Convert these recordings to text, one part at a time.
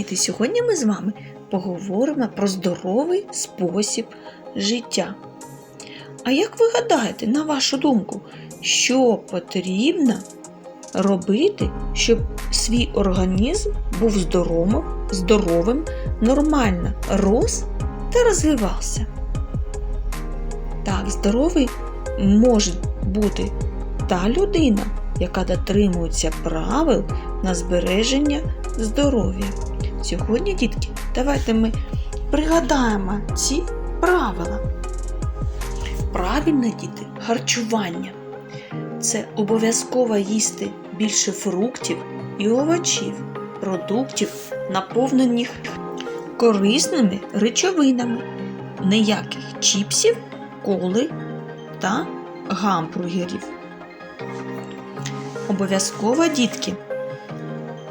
діти! Сьогодні ми з вами поговоримо про здоровий спосіб життя. А як ви гадаєте, на вашу думку, що потрібно робити, щоб свій організм був здоровим, здоровим нормально рос та розвивався? Так, здоровий може бути та людина, яка дотримується правил на збереження здоров'я. Сьогодні, дітки, давайте ми пригадаємо ці правила. Правильне діти харчування. Це обов'язково їсти більше фруктів і овочів, продуктів, наповнених корисними речовинами, ніяких чіпсів, коли та гамбургерів. Обов'язково, дітки,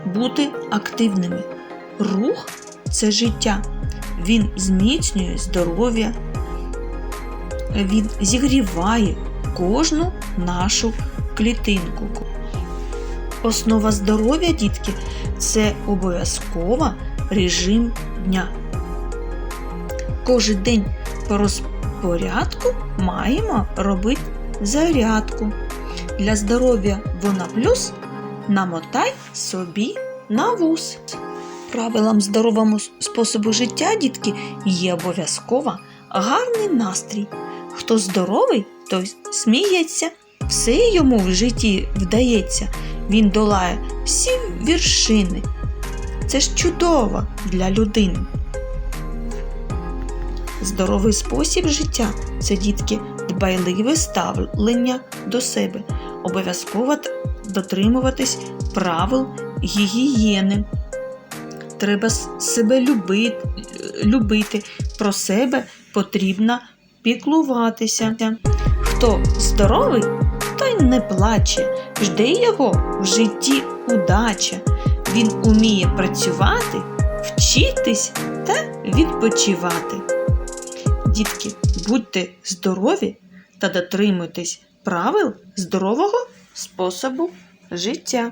бути активними. Рух це життя. Він зміцнює здоров'я, він зігріває кожну нашу клітинку. Основа здоров'я, дітки, це обов'язково режим дня. Кожен день по розпорядку маємо робити зарядку. Для здоров'я вона плюс намотай собі на вус. Правилам здоровому способу життя, дітки, є обов'язково гарний настрій. Хто здоровий, той сміється, все йому в житті вдається. Він долає всі віршини. Це ж чудово для людини. Здоровий спосіб життя це дітки дбайливе ставлення до себе, обов'язково дотримуватись правил гігієни. Треба себе любити, любити. Про себе потрібно піклуватися. Хто здоровий, той не плаче, жде його в житті удача. Він уміє працювати, вчитись та відпочивати. Дітки, будьте здорові та дотримуйтесь правил здорового способу життя.